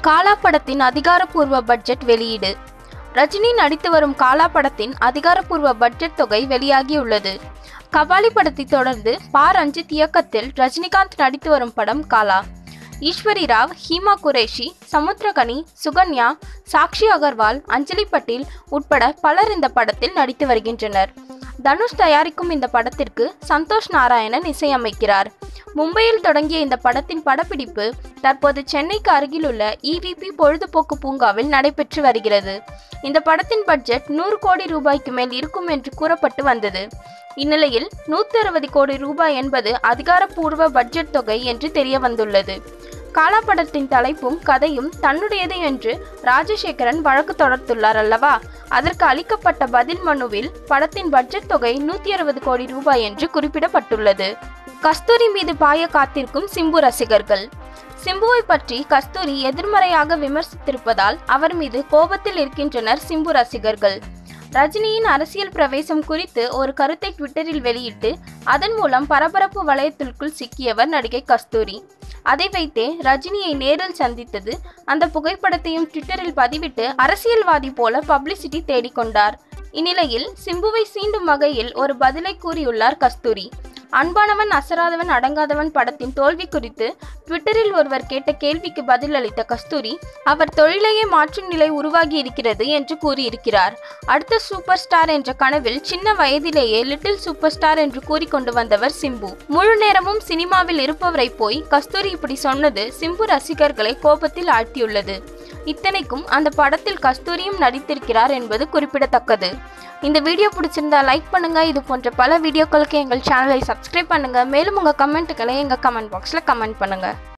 காலா படத்தின் அதிகாரப்பூர்வ பட்ஜெட் வெளியீடு. ரஜினி நடித்து வரும் காலா படத்தின் அதிகாரப்பூர்வ பட்ஜெட் தொகை வெளியாகியுள்ளது. கபாலி படத்தை தொடர்ந்து பா. ரஞ்சித் இயக்கத்தில் ரஜினிகாந்த் நடித்து வரும் படம் காலா. ஈஸ்வரி ராவ் ஹீமா குரேஷி சமுத்திரகனி சுகன்யா சாக்ஷி அகர்வால் அஞ்சலி பட்டில் உட்பட பலர் இந்த படத்தில் நடித்து வருகின்றனர். தனுஷ் தயாரிக்கும் இந்த படத்திற்கு சந்தோஷ் நாராயணன் இசையமைக்கிறார். மும்பையில் தொடங்கிய இந்த படத்தின் படப்பிடிப்பு தற்போது சென்னைக்கு அருகிலுள்ள இவிபி பொழுதுபோக்கு பூங்காவில் நடைபெற்று வருகிறது. இந்த படத்தின் பட்ஜெட் நூறு கோடி ரூபாய்க்கு மேல் இருக்கும் என்று கூறப்பட்டு வந்தது. இந்நிலையில் நூற்றி அறுபது கோடி ரூபாய் என்பது அதிகாரப்பூர்வ பட்ஜெட் தொகை என்று தெரிய வந்துள்ளது காலா படத்தின் தலைப்பும் கதையும் தன்னுடையது என்று ராஜசேகரன் வழக்கு தொடர்த்துள்ளார் அல்லவா? அதற்கு அளிக்கப்பட்ட பதில் மனுவில் படத்தின் பட்ஜெட் தொகை நூற்றி அறுபது கோடி ரூபாய் என்று குறிப்பிடப்பட்டுள்ளது. கஸ்தூரி மீது பாய காத்திருக்கும் சிம்பு ரசிகர்கள். சிம்புவை பற்றி கஸ்தூரி எதிர்மறையாக விமர்சித்திருப்பதால் அவர் மீது கோபத்தில் இருக்கின்றனர் சிம்பு ரசிகர்கள். ரஜினியின் அரசியல் பிரவேசம் குறித்து ஒரு கருத்தை ட்விட்டரில் வெளியிட்டு அதன் மூலம் பரபரப்பு வளையத்திற்குள் சிக்கியவர் நடிகை கஸ்தூரி. அதை வைத்தே ரஜினியை நேரில் சந்தித்தது அந்த புகைப்படத்தையும் ட்விட்டரில் பதிவிட்டு அரசியல்வாதி போல பப்ளிசிட்டி தேடிக்கொண்டார். இந்நிலையில் சிம்புவை சீண்டும் வகையில் ஒரு பதிலை கூறியுள்ளார் கஸ்தூரி. அன்பானவன் அசராதவன் அடங்காதவன் படத்தின் தோல்வி குறித்து ட்விட்டரில் ஒருவர் கேட்ட கேள்விக்கு பதில் அளித்த கஸ்தூரி அவர் தொழிலையே மாற்றும் நிலை உருவாகி இருக்கிறது என்று கூறியிருக்கிறார். அடுத்த சூப்பர் ஸ்டார் என்ற கனவில் சின்ன வயதிலேயே லிட்டில் சூப்பர் ஸ்டார் என்று கூறிக்கொண்டு வந்தவர் சிம்பு. முழு நேரமும் சினிமாவில் இருப்பவரை போய் கஸ்தூரி இப்படி சொன்னது சிம்பு ரசிகர்களை கோபத்தில் ஆழ்த்தியுள்ளது. இத்தனைக்கும் அந்த படத்தில் கஸ்தூரியும் நடித்திருக்கிறார் என்பது குறிப்பிடத்தக்கது. இந்த வீடியோ பிடிச்சிருந்தா லைக் பண்ணுங்க. இது போன்ற பல வீடியோக்களுக்கு எங்கள் சேனலை சப்ஸ்கிரைப் பண்ணுங்க. மேலும் உங்கள் கமெண்ட்டுகளை எங்கள் கமெண்ட் பாக்ஸில் கமெண்ட் பண்ணுங்க.